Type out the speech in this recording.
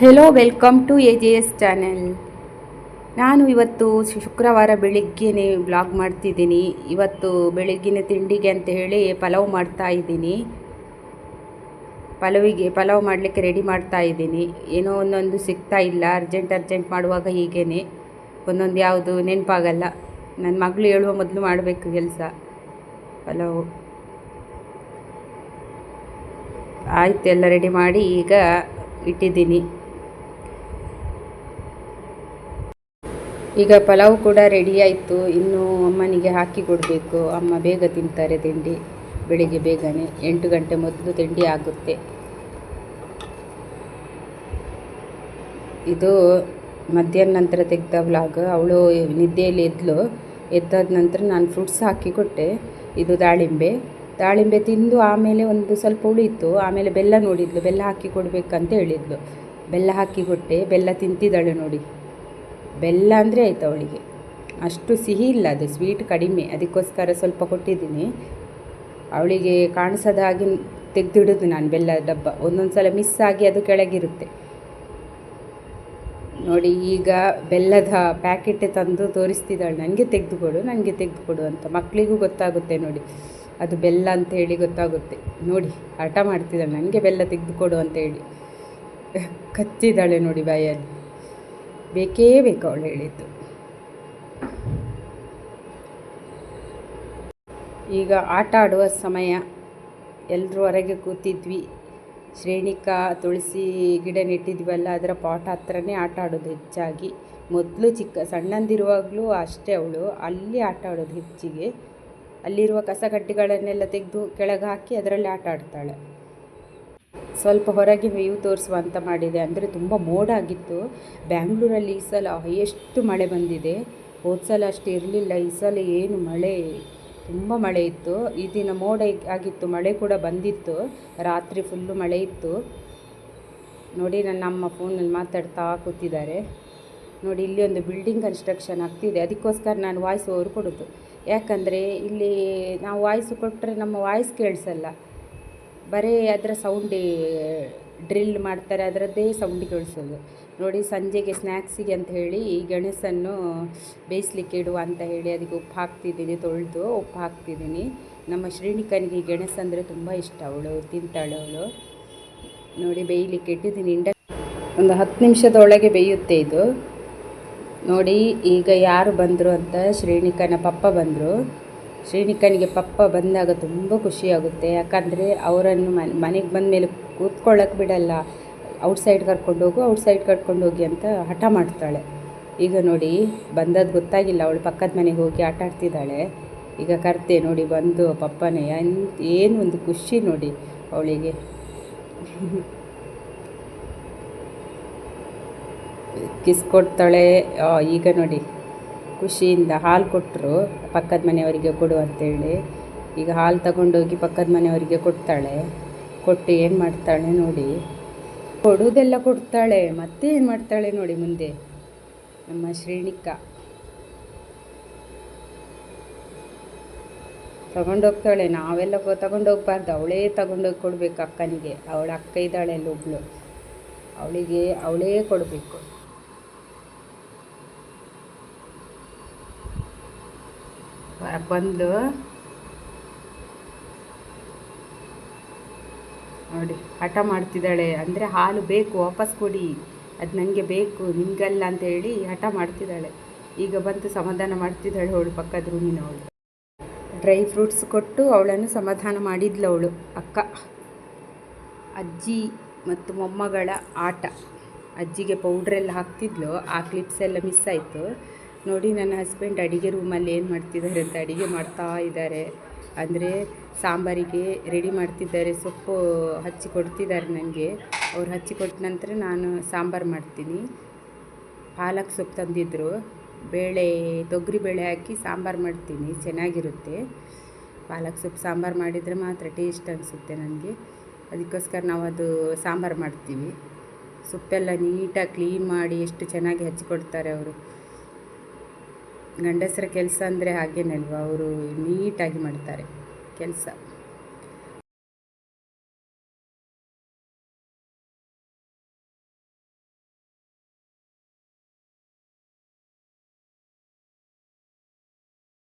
Hello welcome to A J S channel ನಾನು ಇವತ್ತು ಶುಕ್ರವಾರ ಬೆಳಿಗ್ಗೆನೆ ಬ್ಲಾಗ್ ಮಾಡ್ತಿದ್ದೀನಿ. ಇವತ್ತು ಬೆಳಿಗ್ಗಿನ ತಿಂಡಿಗೆ ಅಂತ ಹೇಳಿ ಪಲಾವ್ ಮಾಡ್ತಾ ಇದ್ದೀನಿ. ಪಲಾವಿಗೆ ಪಲಾವ್ ಮಾಡಲಿಕ್ಕೆ ರೆಡಿ ಮಾಡ್ತಾ ಇದ್ದೀನಿ. ಏನೋ ಒಂದೊಂದು ಸಿಗ್ತಾ ಇಲ್ಲ ಅರ್ಜೆಂಟ್ ಅರ್ಜೆಂಟ್ ಮಾಡುವಾಗ ಹೀಗೇ ಒಂದೊಂದು ಯಾವುದು ನೆನಪಾಗಲ್ಲ. ನನ್ನ ಮಗಳು ಹೇಳುವ ಮೊದಲು ಮಾಡಬೇಕು ಕೆಲಸ. ಪಲಾವು. ಆಯ್ತು, ಎಲ್ಲ ರೆಡಿ ಮಾಡಿ ಈಗ ಇಟ್ಟಿದ್ದೀನಿ. ಈಗ ಪಲಾವ್ ಕೂಡ ರೆಡಿ ಆಯಿತು. ಇನ್ನು ಅಮ್ಮನಿಗೆ ಹಾಕಿ ಕೊಡಬೇಕು. ಅಮ್ಮ ಬೇಗ ತಿಂತಾರೆ ತಿಂಡಿ, ಬೆಳಿಗ್ಗೆ ಬೇಗನೆ. ಎಂಟು ಗಂಟೆ ಮೊದಲು ತಿಂಡಿ ಆಗುತ್ತೆ. ಇದು ಮಧ್ಯಾಹ್ನ ನಂತರ ತೆಗೆದ ವ್ಲಾಗ್ ಅವಳು ನಿದ್ದೆಯಲ್ಲಿ ಎದ್ಲು. ಎದ್ದಾದ ನಂತರ ನಾನು ಫ್ರೂಟ್ಸ್ ಹಾಕಿ ಕೊಟ್ಟೆ. ಇದು ದಾಳಿಂಬೆ. ದಾಳಿಂಬೆ ತಿಂದು ಆಮೇಲೆ ಒಂದು ಸ್ವಲ್ಪ ಉಳಿಯಿತು. ಆಮೇಲೆ ಬೆಲ್ಲ ನೋಡಿದ್ಲು. ಬೆಲ್ಲ ಹಾಕಿ ಕೊಡಬೇಕಂತ ಹೇಳಿದ್ಲು. ಬೆಲ್ಲ ಹಾಕಿ ಕೊಟ್ಟೆ. ಬೆಲ್ಲ ತಿಂತಿದ್ದಾಳೆ ನೋಡಿ. ಬೆಲ್ಲ ಅಂದರೆ ಆಯಿತು ಅವಳಿಗೆ. ಅಷ್ಟು ಸಿಹಿ ಇಲ್ಲ ಅದು ಸ್ವೀಟ್ ಕಡಿಮೆ. ಅದಕ್ಕೋಸ್ಕರ ಸ್ವಲ್ಪ ಕೊಟ್ಟಿದ್ದೀನಿ. ಅವಳಿಗೆ ಕಾಣಿಸದ ಹಾಗೆ ತೆಗೆದಿಡೋದು ನಾನು ಬೆಲ್ಲ ಡಬ್ಬ. ಒಂದೊಂದು ಸಲ ಮಿಸ್ ಆಗಿ ಅದು ಕೆಳಗಿರುತ್ತೆ. ನೋಡಿ, ಈಗ ಬೆಲ್ಲದ ಪ್ಯಾಕೆಟ್ ತಂದು ತೋರಿಸ್ತಿದ್ದಾಳೆ. ನನಗೆ ತೆಗೆದುಕೊಡು ನನಗೆ ತೆಗೆದುಕೊಡು ಅಂತ. ಮಕ್ಕಳಿಗೂ ಗೊತ್ತಾಗುತ್ತೆ ನೋಡಿ. ಅದು ಬೆಲ್ಲ ಅಂತ ಹೇಳಿ ಗೊತ್ತಾಗುತ್ತೆ. ನೋಡಿ, ಹಠ ಮಾಡ್ತಿದ್ದಾಳೆ. ನನಗೆ ಬೆಲ್ಲ ತೆಗೆದುಕೊಡು ಅಂತ ಹೇಳಿ. ಕಚ್ಚಿದ್ದಾಳೆ ನೋಡಿ ಬಾಯಲ್ಲಿ. ಬೇಕೇ ಬೇಕು ಅವಳು ಹೇಳಿದ್ದು. ಈಗ ಆಟ ಆಡುವ ಸಮಯ. ಎಲ್ಲರೂ ಹೊರಗೆ ಕೂತಿದ್ವಿ. ಶ್ರೇಣಿಕಾ ತುಳಸಿ ಗಿಡ ನೆಟ್ಟಿದ್ವಲ್ಲ, ಅದರ ಪಾಟ್ ಹತ್ರನೇ ಆಟ ಆಡೋದು ಹೆಚ್ಚಾಗಿ. ಮೊದಲು ಚಿಕ್ಕ, ಸಣ್ಣಂದಿರುವಾಗಲೂ ಅಷ್ಟೇ ಅವಳು. ಅಲ್ಲಿ ಆಟ ಆಡೋದು ಹೆಚ್ಚಿಗೆ. ಅಲ್ಲಿರುವ ಕಸಕಡ್ಡಿಗಳನ್ನೆಲ್ಲ ತೆಗೆದು ಕೆಳಗೆ ಹಾಕಿ ಅದರಲ್ಲಿ ಆಟ ಆಡ್ತಾಳೆ. ಸ್ವಲ್ಪ ಹೊರಗೆ ವ್ಯೂ ತೋರಿಸುವ ಅಂತ ಮಾಡಿದೆ. ಅಂದರೆ ತುಂಬ ಮೋಡ ಆಗಿತ್ತು. ಬ್ಯಾಂಗ್ಳೂರಲ್ಲಿ ಈ ಸಲ ಎಷ್ಟು ಮಳೆ ಬಂದಿದೆ. ಹೋದ ಸಲ ಅಷ್ಟು ಇರಲಿಲ್ಲ. ಈ ಸಲ ಏನು ಮಳೆ, ತುಂಬ ಮಳೆ ಇತ್ತು. ಈ ದಿನ ಮೋಡ ಆಗಿತ್ತು. ಮಳೆ ಕೂಡ ಬಂದಿತ್ತು. ರಾತ್ರಿ ಫುಲ್ಲು ಮಳೆ ಇತ್ತು. ನೋಡಿ, ನನ್ನ ಅಮ್ಮ ಫೋನಲ್ಲಿ ಮಾತಾಡ್ತಾ ಕೂತಿದ್ದಾರೆ. ನೋಡಿ, ಇಲ್ಲಿ ಒಂದು ಬಿಲ್ಡಿಂಗ್ ಕನ್ಸ್ಟ್ರಕ್ಷನ್ ಆಗ್ತಿದೆ. ಅದಕ್ಕೋಸ್ಕರ ನಾನು ವಾಯ್ಸ್ ಓವರ್ ಕೊಡೋದು. ಯಾಕಂದರೆ, ಇಲ್ಲಿ ನಾವು ವಾಯ್ಸ್ ಕೊಟ್ಟರೆ ನಮ್ಮ ವಾಯ್ಸ್ ಕೇಳಿಸಲ್ಲ. ಬರೀ ಅದರ ಸೌಂಡಿ ಡ್ರಿಲ್ ಮಾಡ್ತಾರೆ, ಅದರದ್ದೇ ಸೌಂಡ್ ಕೇಳಿಸೋದು. ನೋಡಿ ಸಂಜೆಗೆ ಸ್ನ್ಯಾಕ್ಸಿಗೆ ಅಂತ ಹೇಳಿ ಈ ಗೆಣಸನ್ನು ಬೇಯಿಸ್ಲಿಕ್ಕೆ ಇಡುವ ಅಂತ ಹೇಳಿ ಅದಕ್ಕೆ ಉಪ್ಪು ಹಾಕ್ತಿದ್ದೀನಿ, ತೊಳೆದು ಉಪ್ಪು ಹಾಕ್ತಿದ್ದೀನಿ. ನಮ್ಮ ಶ್ರೀನಿಕನಿಗೆ ಈ ಗೆಣಸು ಅಂದರೆ ತುಂಬ ಇಷ್ಟ, ಅವಳು ತಿಂತಾಳೆ ಅವಳು. ನೋಡಿ ಬೇಯಲಿಕ್ಕೆ ಇಟ್ಟಿದ್ದೀನಿ, ಇಂಡ ಒಂದು ಹತ್ತು ನಿಮಿಷದೊಳಗೆ ಬೇಯುತ್ತೆ ಇದು. ನೋಡಿ ಈಗ ಯಾರು ಬಂದರು ಅಂತ ಶ್ರೇಣಿಕನ ಪಪ್ಪ ಬಂದರು. ಶ್ರೇಣಿಕನಿಗೆ ಪಪ್ಪ ಬಂದಾಗ ತುಂಬ ಖುಷಿಯಾಗುತ್ತೆ. ಯಾಕಂದರೆ ಅವರನ್ನು ಮನೆ, ಮನೆಗೆ ಬಂದ ಮೇಲೆ ಕೂತ್ಕೊಳ್ಳೋಕೆ ಬಿಡಲ್ಲ. ಔಟ್ಸೈಡ್ ಕರ್ಕೊಂಡು ಹೋಗು, ಔಟ್ಸೈಡ್ ಕರ್ಕೊಂಡು ಹೋಗಿ ಅಂತ ಹಠ ಮಾಡ್ತಾಳೆ. ಈಗ ನೋಡಿ, ಬಂದದ್ದು ಗೊತ್ತಾಗಿಲ್ಲ. ಅವಳು ಪಕ್ಕದ ಮನೆಗೆ ಹೋಗಿ ಆಟ ಆಡ್ತಿದ್ದಾಳೆ. ಈಗ ಕರ್ತೆ ನೋಡಿ, ಬಂದು ಪಪ್ಪನೇ ಏನು ಒಂದು ಖುಷಿ ನೋಡಿ ಅವಳಿಗೆ. ಕಿಸ್ ಕೊಡ್ತಾಳೆ. ಈಗ ನೋಡಿ. ಖುಷಿಯಿಂದ ಹಾಲು ಕೊಟ್ಟರು. ಪಕ್ಕದ ಮನೆಯವರಿಗೆ ಕೊಡು ಅಂತೇಳಿ. ಈಗ ಹಾಲು ತಗೊಂಡೋಗಿ ಪಕ್ಕದ ಮನೆಯವರಿಗೆ ಕೊಡ್ತಾಳೆ. ಕೊಟ್ಟು ಏನು ಮಾಡ್ತಾಳೆ ನೋಡಿ. ಕೊಡುವುದೆಲ್ಲ ಕೊಡ್ತಾಳೆ. ಮತ್ತೆ ಏನು ಮಾಡ್ತಾಳೆ ನೋಡಿ ಮುಂದೆ. ನಮ್ಮ ಶ್ರೇಣಿಕ ತಗೊಂಡೋಗ್ತಾಳೆ. ನಾವೆಲ್ಲ ತಗೊಂಡೋಗ್ಬಾರ್ದು. ಅವಳೇ ತಗೊಂಡೋಗಿ ಕೊಡಬೇಕು ಅಕ್ಕನಿಗೆ. ಅವಳ ಅಕ್ಕ ಇದ್ದಾಳೆ ಅಲ್ಲೊಬ್ಳು. ಅವಳಿಗೆ ಅವಳೇ ಕೊಡಬೇಕು. ಬಂದು ನೋಡಿ, ಹಠ ಮಾಡ್ತಿದ್ದಾಳೆ. ಅಂದರೆ ಹಾಲು ಬೇಕು, ವಾಪಸ್ ಕೊಡಿ. ಅದು ನನಗೆ ಬೇಕು, ನಿಮಗಲ್ಲ ಅಂತ ಹೇಳಿ ಹಠ ಮಾಡ್ತಿದ್ದಾಳೆ. ಈಗ ಬಂತು ಸಮಾಧಾನ ಮಾಡ್ತಿದ್ದಾಳೆ ಅವಳು ಪಕ್ಕದ ರೂಮಿನ ಅವಳು ಡ್ರೈ ಫ್ರೂಟ್ಸ್ ಕೊಟ್ಟು ಅವಳನ್ನು ಸಮಾಧಾನ ಮಾಡಿದ್ಲು ಅವಳು, ಅಕ್ಕ. ಅಜ್ಜಿ ಮತ್ತು ಮೊಮ್ಮಗಳ ಆಟ. ಅಜ್ಜಿಗೆ ಪೌಡ್ರೆಲ್ಲ ಹಾಕ್ತಿದ್ಲು, ಆ ಕ್ಲಿಪ್ಸ್ ಎಲ್ಲ ಮಿಸ್ ಆಯಿತು. ನೋಡಿ ನನ್ನ ಹಸ್ಬೆಂಡ್ ಅಡಿಗೆ ರೂಮಲ್ಲಿ ಏನು ಮಾಡ್ತಿದ್ದಾರೆ ಅಂತ ಅಡುಗೆ ಮಾಡ್ತಾ ಇದ್ದಾರೆ. ಅಂದರೆ ಸಾಂಬಾರಿಗೆ ರೆಡಿ ಮಾಡ್ತಿದ್ದಾರೆ, ಸೊಪ್ಪು ಹಚ್ಚಿ ಕೊಡ್ತಿದ್ದಾರೆ ನನಗೆ ಅವ್ರು ಹಚ್ಚಿ ಕೊಟ್ಟ ನಂತರ ನಾನು ಸಾಂಬಾರು ಮಾಡ್ತೀನಿ. ಪಾಲಕ್ ಸೊಪ್ಪು ತಂದಿದ್ದರು ಬೇಳೆ, ತೊಗರಿ ಬೇಳೆ ಹಾಕಿ ಸಾಂಬಾರು ಮಾಡ್ತೀನಿ. ಚೆನ್ನಾಗಿರುತ್ತೆ. ಪಾಲಕ್ ಸೊಪ್ಪು ಸಾಂಬಾರು ಮಾಡಿದರೆ ಮಾತ್ರ ಟೇಸ್ಟ್ ಅನಿಸುತ್ತೆ ನನಗೆ ಅದಕ್ಕೋಸ್ಕರ ನಾವು ಅದು ಸಾಂಬಾರು ಮಾಡ್ತೀವಿ. ಸೊಪ್ಪೆಲ್ಲ ನೀಟಾಗಿ ಕ್ಲೀನ್ ಮಾಡಿ ಎಷ್ಟು ಚೆನ್ನಾಗಿ ಹಚ್ಚಿಕೊಡ್ತಾರೆ ಅವರು. ಗಂಡಸರ ಕೆಲಸ ಅಂದರೆ ಹಾಗೇನಲ್ವ? ಅವರು ನೀಟಾಗಿ ಮಾಡ್ತಾರೆ ಕೆಲಸ.